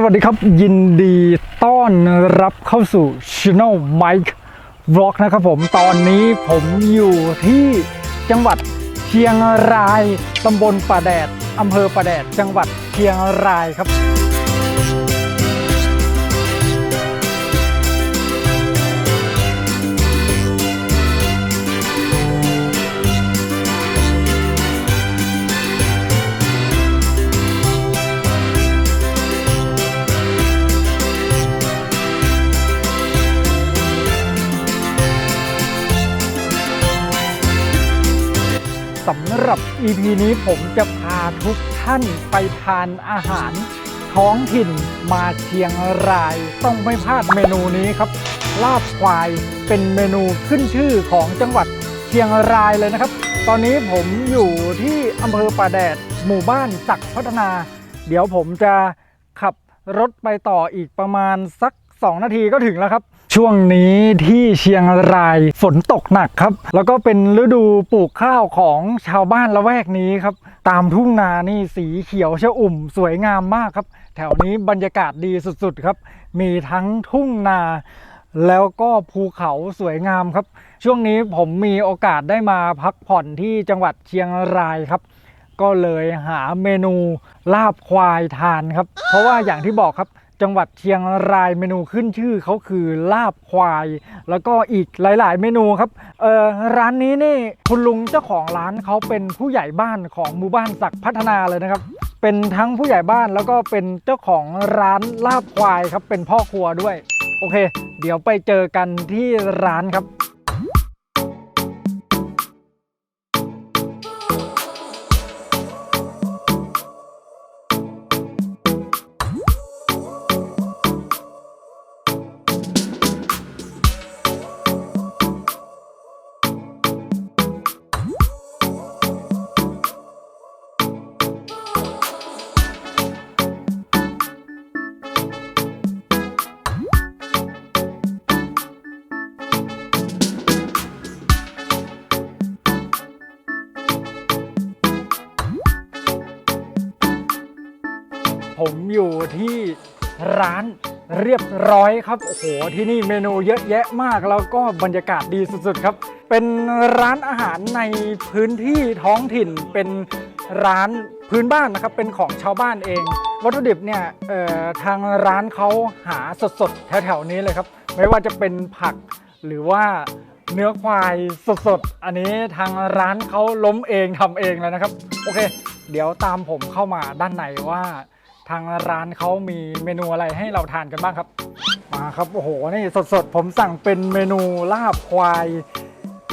สวัสดีครับยินดีต้อนรับเข้าสู่ Channel Mike Vlog นะครับผมตอนนี้ผมอยู่ที่จังหวัดเชียงรายตำบลป่าแดดอำเภอป่าแดด จังหวัดเชียงรายครับ หรับ EP นี้ผมจะพาทุกท่านไปทานอาหาร ท้องถิ่นมาเชียงราย ต้องไม่พลาดเมนูนี้ครับ ลาบควายเป็นเมนูขึ้นชื่อของจังหวัดเชียงรายเลยนะครับ ตอนนี้ผมอยู่ที่อำเภอป่าแดด หมู่บ้านศักพัฒนา เดี๋ยวผมจะขับรถไปต่ออีกประมาณสัก 2 นาทีก็ถึงแล้วครับ ช่วงนี้ที่เชียงรายฝนตกหนักครับ แล้วก็เป็นฤดูปลูกข้าวของชาวบ้านละแวกนี้ครับ ตามทุ่งนานี่สีเขียวชอุ่มสวยงามมากครับ แถวนี้บรรยากาศดีสุดๆครับ มีทั้งทุ่งนา แล้วก็ภูเขาสวยงามครับ ช่วงนี้ผมมีโอกาสได้มาพักผ่อนที่จังหวัดเชียงรายครับ ก็เลยหาเมนูลาบควายทานครับ เพราะว่าอย่างที่บอกครับ จังหวัดเชียงรายเมนูขึ้นชื่อเขาคือลาบควาย แล้วก็อีกหลาย ๆ เมนูครับเออร้านนี้นี่คุณลุงเจ้าของร้านเขาเป็นผู้ใหญ่บ้านของหมู่บ้านศักพัฒนาเลยนะครับ เป็นทั้งผู้ใหญ่บ้านแล้วก็เป็นเจ้าของร้านลาบควายครับเป็นพ่อครัวด้วย โอเค เดี๋ยวไปเจอกันที่ร้านครับ ร้านเรียบร้อยครับ โอ้โห ที่นี่เมนูเยอะแยะมาก แล้วก็บรรยากาศดีสุดๆครับ เป็นร้านอาหารในพื้นที่ท้องถิ่น เป็นร้านพื้นบ้านนะครับ เป็นของชาวบ้านเอง วัตถุดิบเนี่ยทางร้านเขาหาสดๆ แถวๆนี้เลยครับ ไม่ว่าจะเป็นผักหรือว่าเนื้อควายสดๆ อันนี้ทางร้านเขาล้มเองทำเองเลยนะครับ โอเค เดี๋ยวตามผมเข้ามาด้านในว่า ทางร้านเขามีเมนูอะไรให้เราทานกันบ้างครับ มาครับโอ้โหนี่สดๆ ผมสั่งเป็นเมนูลาบควาย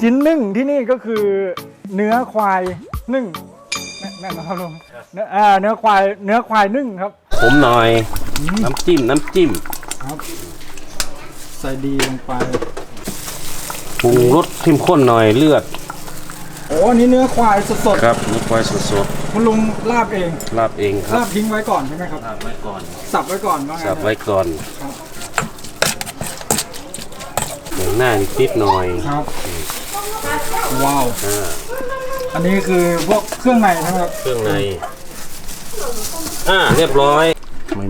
ชิ้นนึ่งที่นี่ก็คือเนื้อควายนึ่งแน่แน่นะครับลุงเนื้ออ่าเนื้อควายเนื้อควายนึ่งครับ ผมหน่อย น้ำจิ้มน้ำจิ้มครับใส่ดีลงไปปรุงรสเข้มข้นหน่อยเลือดโอ้อันนี้เนื้อควายสดครับนี่ควายสดๆคุณลุงลาบเองๆลาบเองครัลาบ บทิ้งไว้ก่อนใช่ไหมครับ ลาบไว้ก่อนสับไว้ก่อนว่างั้นสับไว้ก่อนครับอย่างหน้านิดๆหน่อยครับ ว้าว อ่าอันนี้คือพวกเครื่องในใช่ไหมครับ เครื่องในอ่าเรียบร้อย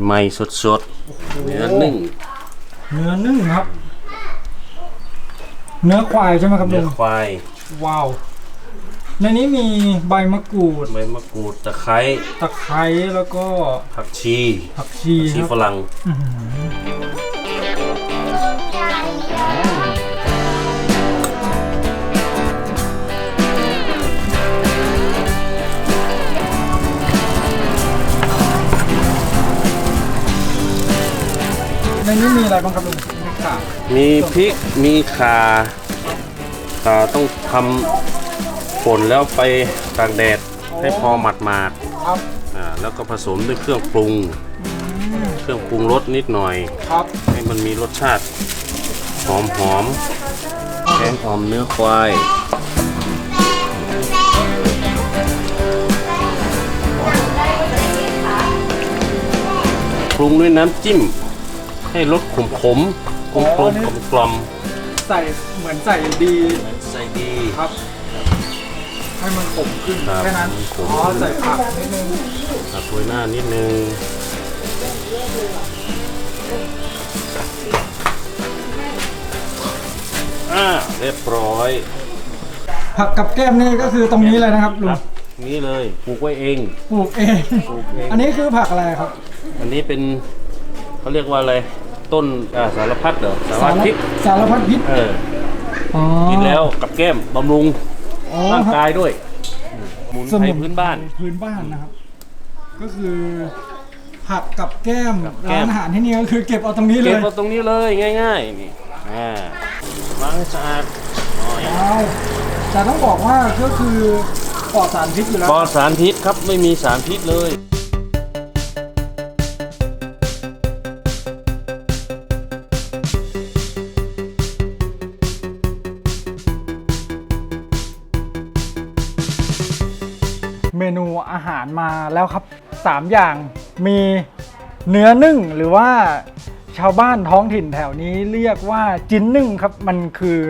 ใหม่ๆสดๆเนื้อนึ่งเนื้อนึ่งครับ เนื้อควายใช่ไหมครับเนื้ลุองควายว้าว ในนี้มีใบมะกรูดใบมะกรูดตะไคร้ตะไคร้แล้วก็ผักชีผักชีชีคฝรับรั่งอื้อหือในนี้มีอะไรบ้างครับลุงมีข่ามีพริกมีข่าข่าต้องทำ ป่นแล้วไปตากแดดให้พอหมาดๆครับอ่าแล้วก็ผสมด้วยเครื่องปรุง เครื่องปรุงรสนิดหน่อย ครับให้มันมีรสชาติหอมหอมแกงหอมเนื้อควายปรุงด้วยน้ำจิ้ม ให้รสขมขมกลมกลมกลมกลมใส่เหมือนใส่ดีๆใส่ดีครับ ให้มันขมขึ้นครับแค่นั้นขม อ๋อใส่ผักนิดนึงตัดโรยหน้านิดนึงอ่าเรียบร้อยผักกับแก้มนี่ก็คือตรงนี้เลยนะครับลุคงรับนี่เลยปลูกไว้เอง ปลูกเองปลูกเอง อันนี้คือผักอะไรครับ อันนี้เป็นเขาเรียกว่าอะไร ต้นอ่าสารพัดเหรอสารสารพิษสารพัดพิษเอออ๋อกินแล้วกับแก้มบำรุง อ๋อร่างครับกายด้วย หมุนสไพรมุนพื้นบ้าน พื้นบ้านนะครับ ก็คือผักกับแก้มกับแก้ร้านมอาหารที่นี่ก็คือเก็บเอาตรงนี้เลเก็บยมาตรงนี้เลยง่าย ๆ นี่อ่าล้างให้สะอาดหน่อยว้าวแต่ต้องบอกว่าก็คือปลอดสารพิษอยู่แล้วปลอดสารพิษครับไม่มีสารพิษเลย มาแล้วครับ 3 อย่างมีเนื้อนึ่งหรือว่าชาวบ้านท้องถิ่นแถวนี้เรียกว่าจิ้นนึ่งครับมันคือ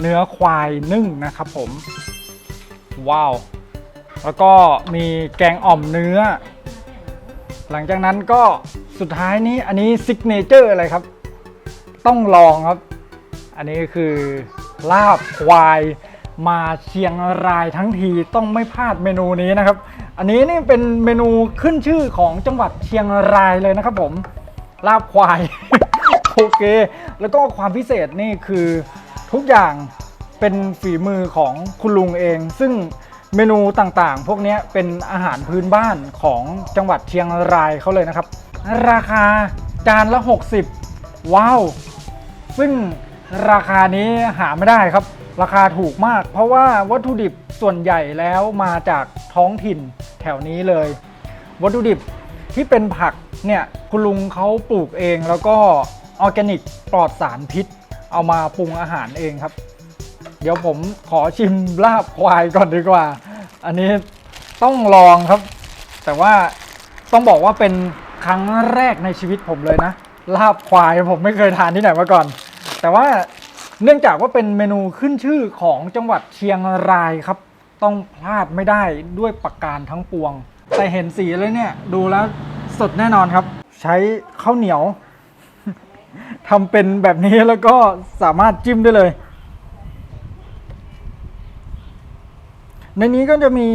เนื้อควายนึ่งนะครับผม ว้าว แล้วก็มีแกงอ่อมเนื้อ หลังจากนั้นก็สุดท้ายนี้อันนี้ซิกเนเจอร์อะไรครับ ต้องลองครับ อันนี้คือลาบควายมาเชียงรายทั้งทีต้องไม่พลาดเมนูนี้นะครับ อันนี้นี่เป็นเมนูขึ้นชื่อของจังหวัดเชียงรายเลยนะครับผมลาบควาย โอเค แล้วก็ความพิเศษนี่คือทุกอย่างเป็นฝีมือของคุณลุงเอง ซึ่งเมนูต่างๆ พวกนี้เป็นอาหารพื้นบ้านของจังหวัดเชียงรายเขาเลยนะครับ ราคาจานละ 60 ว้าว ซึ่งราคานี้หาไม่ได้ครับ ราคาถูกมาก เพราะว่าวัตถุดิบส่วนใหญ่แล้วมาจากท้องถิ่นแถวนี้เลย วัตถุดิบที่เป็นผักเนี่ยคุณลุงเขาปลูกเองแล้วก็ออร์แกนิกปลอดสารพิษ เอามาปรุงอาหารเองครับ เดี๋ยวผมขอชิมลาบควายก่อนดีกว่า อันนี้ต้องลองครับ แต่ว่าต้องบอกว่าเป็นครั้งแรกในชีวิตผมเลยนะลาบควายผมไม่เคยทานที่ไหนมาก่อน แต่ว่า เนื่องจากว่าเป็นเมนูขึ้นชื่อของจังหวัดเชียงรายครับ ต้องพลาดไม่ได้ด้วยประการทั้งปวง แต่เห็นสีเลยเนี่ย ดูแล้วสดแน่นอนครับ ใช้ข้าวเหนียวทำเป็นแบบนี้แล้วก็สามารถจิ้มได้เลย ในนี้ก็จะมี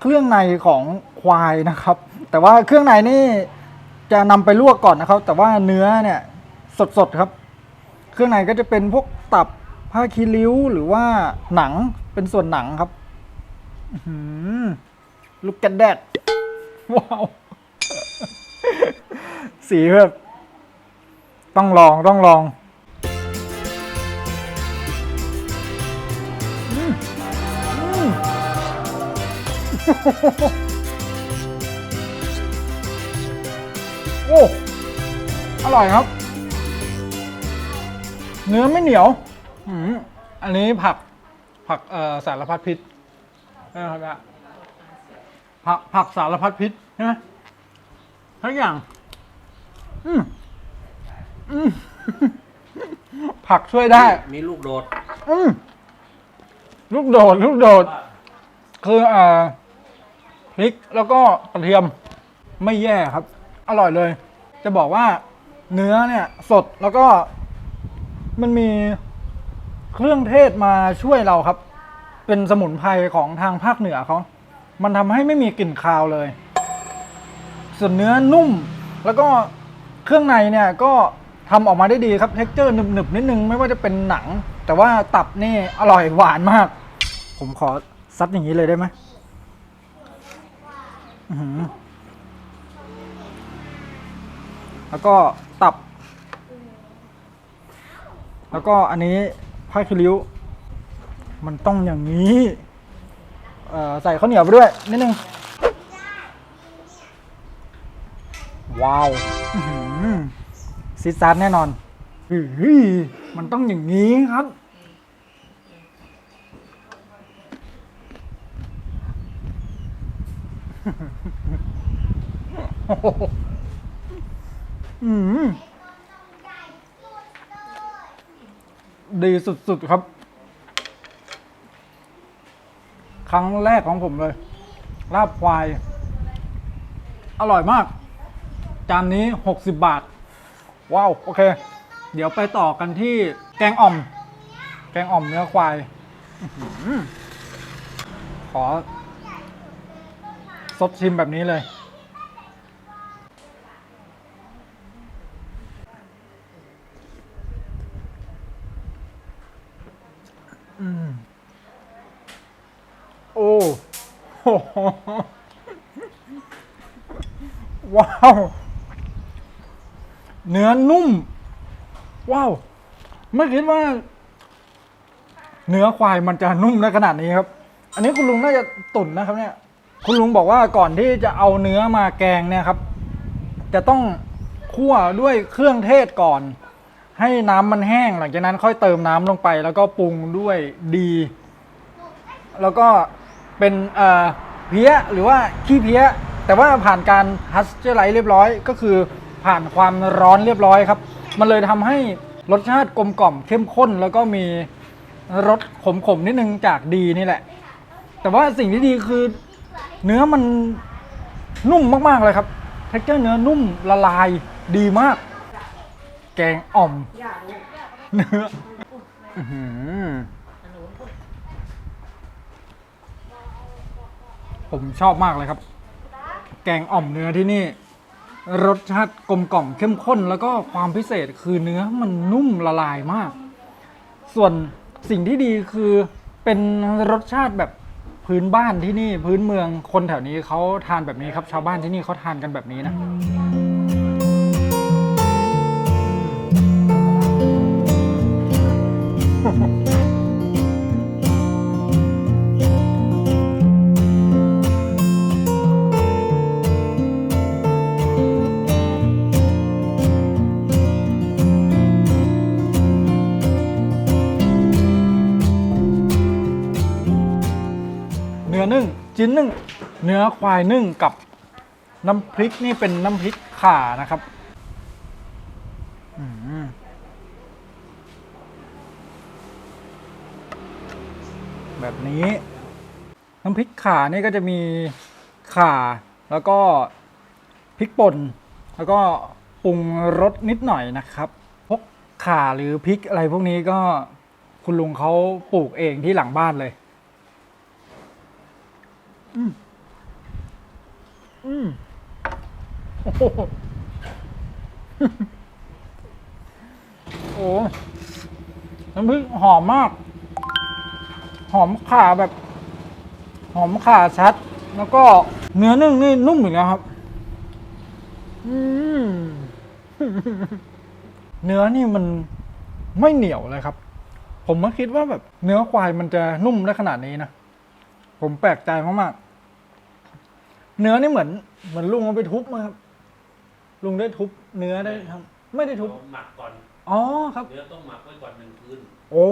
เครื่องในของควายนะครับ แต่ว่าเครื่องในนี่จะนำไปลวกก่อนนะครับ แต่ว่าเนื้อเนี่ยสดๆครับ เครื่องในก็จะเป็นพวกตับผ้าคีริ้วหรือว่าหนังเป็นส่วนหนังครับลูกกระแดดว้าว สีแบบต้องลองต้องลองโอ้ อร่อยครับ เนื้อไม่เหนียวอืมอันนี้ผักผักเอ่อสารพัดพิษนะครับเนี่ยผักผักสารพัดพิษใช่ไหมทุกอย่าง อืมอืมผักช่วยได้ มีลูกโดด อืมลูกโดด ลูกโดด คือเอ่อพริกแล้วก็กระเทียมไม่แย่ครับ อร่อยเลย จะบอกว่าเนื้อเนี่ย สดแล้วก็ มันมีเครื่องเทศมาช่วยเราครับ เป็นสมุนไพรของทางภาคเหนือเขา มันทำให้ไม่มีกลิ่นคาวเลย ส่วนเนื้อนุ่ม แล้วก็เครื่องในเนี่ยก็ทำออกมาได้ดีครับ เท็กเจอร์หนึบๆนิดนึงไม่ว่าจะเป็นหนัง แต่ว่าตับนี่อร่อยหวานมาก ผมขอซัดอย่างนี้เลยได้ไหมแล้วก็ตับ แล้วก็อันนี้ผ้าคิริ้ว มันต้องอย่างนี้ใส่ข้าวเหนียวไปด้วยนิดนึง ว้าวซีซาร์แน่นอน มันต้องอย่างนี้ครับ อืม ดีสุดๆครับ ครั้งแรกของผมเลย ลาบควาย อร่อยมาก จานนี้ 60 บาท ว้าว โอเค เดี๋ยวไปต่อกันที่แกงอ่อม แกงอ่อมเนื้อควายอขอสดชิมแบบนี้เลย อืม โอ้โหว้าว เนื้อนุ่ม ว้าว ไม่คิดว่า เนื้อควายมันจะนุ่มได้ขนาดนี้ครับ อันนี้คุณลุงน่าจะตุ๋นนะครับ เนี่ย คุณลุงบอกว่าก่อนที่จะเอาเนื้อมาแกงเนี่ยครับ จะต้องคั่วด้วยเครื่องเทศก่อน ให้น้ำมันแห้งหลังจากนั้นค่อยเติมน้ำลงไป แล้วก็ปรุงด้วยดี แล้วก็เป็นเอ่อเพี้ยหรือว่าขี้เพี้ย แต่ว่าผ่านการฮัสเจอร์ไลท์เรียบร้อย ก็คือผ่านความร้อนเรียบร้อยครับ มันเลยทำให้รสชาติกลมกล่อมเข้มข้น แล้วก็มีรสขมๆนิดนึงจากดีนี่แหละ แต่ว่าสิ่งที่ดีคือเนื้อมันนุ่มมากๆเลยครับ เท็กเจอร์เนื้อนุ่มละลายดีมาก แกงอ่อมเนื้ออื้อหือผมชอบมากเลยครับ แกงอ่อมเนื้อที่นี่ รสชาติกลมกล่อมเข้มข้น แล้วก็ความพิเศษคือเนื้อมันนุ่มละลายมาก ส่วนสิ่งที่ดีคือเป็นรสชาติแบบพื้นบ้านที่นี่ พื้นเมืองคนแถวนี้เขาทานแบบนี้ครับ ชาวบ้านที่นี่เขาทานกันแบบนี้นะ อนึ่งชิ้นนึ่งเนื้อควายนึ่งกับน้ำพริกนี่เป็นน้ำพริกข่านะครับแบบนี้ น้ำพริกข่านี่ก็จะมีข่า แล้วก็พริกป่น แล้วก็ปรุงรสนิดหน่อยนะครับ พวกข่าหรือพริกอะไรพวกนี้ก็คุณลุงเขาปลูกเองที่หลังบ้านเลย อืมอืมโอ้โหโอ้น้ำพริกหอมมาก หอมข่าแบบ หอมข่าชัด แล้วก็เนื้อนึ่งนี่นุ่มอยู่แล้วครับ อืมเนื้อนี่มันไม่เหนียวเลยครับ ผมก็คิดว่าแบบ เนื้อควายมันจะนุ่มได้ขนาดนี้นะ ผมแปลกใจมากๆ เนื้อนี่เหมือน เหมือนลุงเอาไปทุบมาครับ ลุงได้ทุบเนื้อได้ครับ ไม่ได้ทุบเราหมักก่อน อ๋อครับ เนื้อต้องหมักไว้ก่อนหนึ่งคืน โอ้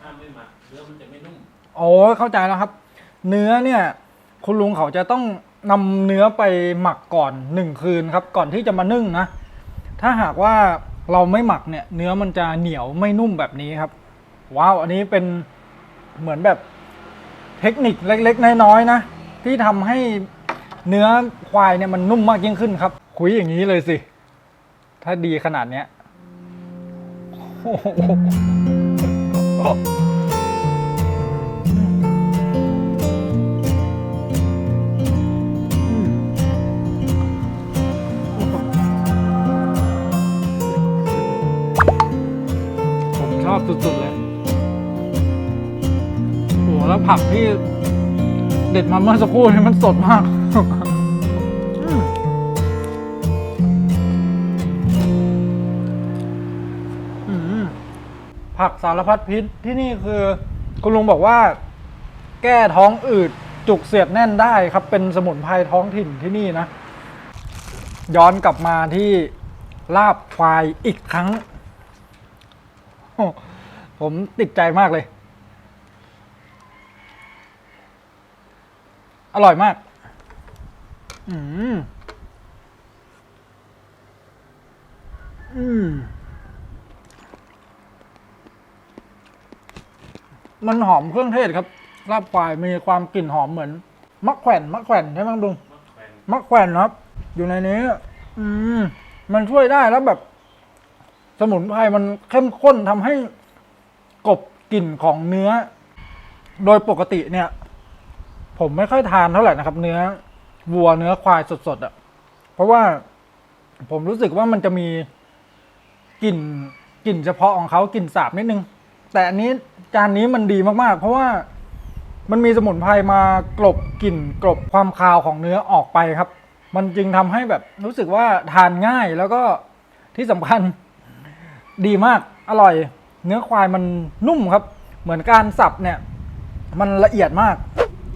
ถ้าไม่หมักเนื้อมันจะไม่นุ่ม โอ้เข้าใจแล้วครับ เนื้อเนี่ย คุณลุงเขาจะต้องนำเนื้อไปหมักก่อนหนึ่งคืนครับ ก่อนที่จะมานึ่งนะ ถ้าหากว่าเราไม่หมักเนี่ย เนื้อมันจะเหนียวไม่นุ่มแบบนี้ครับ ว้าว อันนี้เป็นเหมือนแบบเทคนิคเล็ก ๆ น้อยๆนะ ที่ทำให้เนื้อควายเนี่ยมันนุ่มมากยิ่งขึ้นครับ คุยอย่างนี้เลยสิ ถ้าดีขนาดเนี้ยโอ้โหผมชอบสุดๆเลยโอ้โหแล้วผักที่ เด็ดมาเมื่อสักครู่นี่มันสดมากผักสารพัดพิษที่นี่คือ คุณลุงบอกว่า แก้ท้องอืดจุกเสียดแน่นได้ครับ เป็นสมุนไพรท้องถิ่นที่นี่นะ ย้อนกลับมาที่ลาบควายอีกครั้ง ผมติดใจมากเลย อร่อยมาก อืม อืม มันหอมเครื่องเทศครับ ลาบควายมีความกลิ่นหอมเหมือนมะแขวนมะแขวนใช่ไหมลุงมะแขวนมะแขวนครับ อยู่ในนี้ อืม มันช่วยได้แล้วแบบ สมุนไพรมันเข้มข้นทำให้กลบกลิ่นของเนื้อ โดยปกติเนี่ย ผมไม่ค่อยทานเท่าไหร่นะครับ เนื้อวัวเนื้อควายสดๆอะ่ะ เพราะว่าผมรู้สึกว่ามันจะมีกลิ่นกลิ่นเฉพาะของเขากลิ่นสาบนิดนึง แต่อันนี้จานนี้มันดีมากๆ เพราะว่ามันมีสมุนไพรมากลบกลิ่นกลบความคาวของเนื้อออกไปครับ มันจึงทำให้แบบรู้สึกว่าทานง่ายแล้วก็ที่สำคัญดีมากอร่อย เนื้อควายมันนุ่มครับ เหมือนการสับเนี่ย มันละเอียดมาก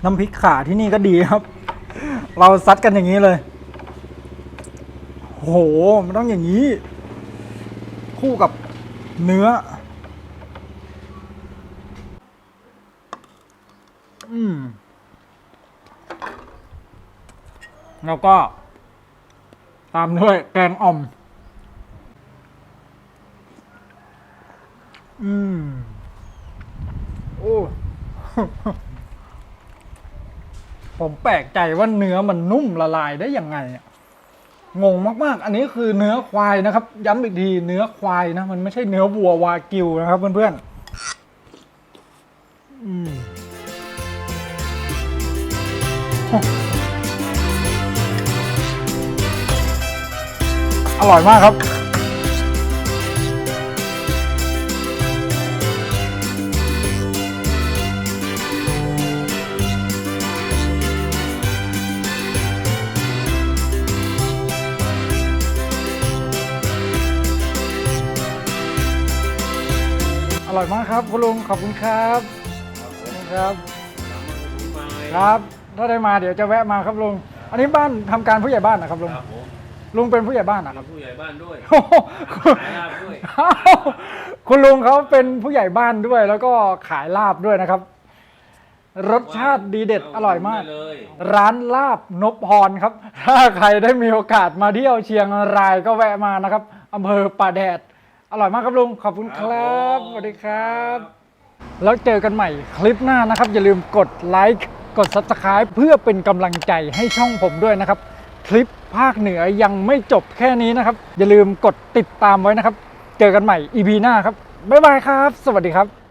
น้ำพริกขาที่นี่ก็ดีครับ เราซัดกันอย่างนี้เลยโหมันต้องอย่างนี้ คู่กับเนื้อ อืม แล้วก็ ตามด้วยแกงอ่อม อืม โอ้ ผมแปลกใจว่าเนื้อมันนุ่มละลายได้ยังไงอะงงมากๆ อันนี้คือเนื้อควายนะครับ ย้ำอีกทีเนื้อควายนะ มันไม่ใช่เนื้อวัววากิวนะครับเพื่อนๆอืมอร่อยมากครับ อร่อยมากครับคุณลุงขอบคุณครับขอบคุณครับครับ ถ้าได้มาเดี๋ยวจะแวะมาครับลุงอันนี้บ้านทำการผู้ใหญ่บ้านนะครับลุงครับผมลุงเป็นผู้ใหญ่บ้านนะครับผู้ใหญ่บ้านด้วยโอ้โหขายลาบด้วยอ้าวคุณลุงเขาเป็นผู้ใหญ่บ้านด้วย แล้วก็ขายลาบด้วยนะครับ รสชาติดีเด็ดอร่อยมากได้เลยร้านลาบนพพรครับ ถ้าใครได้มีโอกาสมาเที่ยวเชียงรายก็แวะมานะครับอำเภอป่าแดด อร่อยมากครับลุง ขอบคุณครับสวัสดีครับ แล้วเจอกันใหม่คลิปหน้านะครับ อย่าลืมกดไลค์กด Subscribe เพื่อเป็นกำลังใจให้ช่องผมด้วยนะครับ คลิปภาคเหนือยังไม่จบแค่นี้นะครับ อย่าลืมกดติดตามไว้นะครับ เจอกันใหม่ EP หน้าครับ บ๊ายบายครับ สวัสดีครับ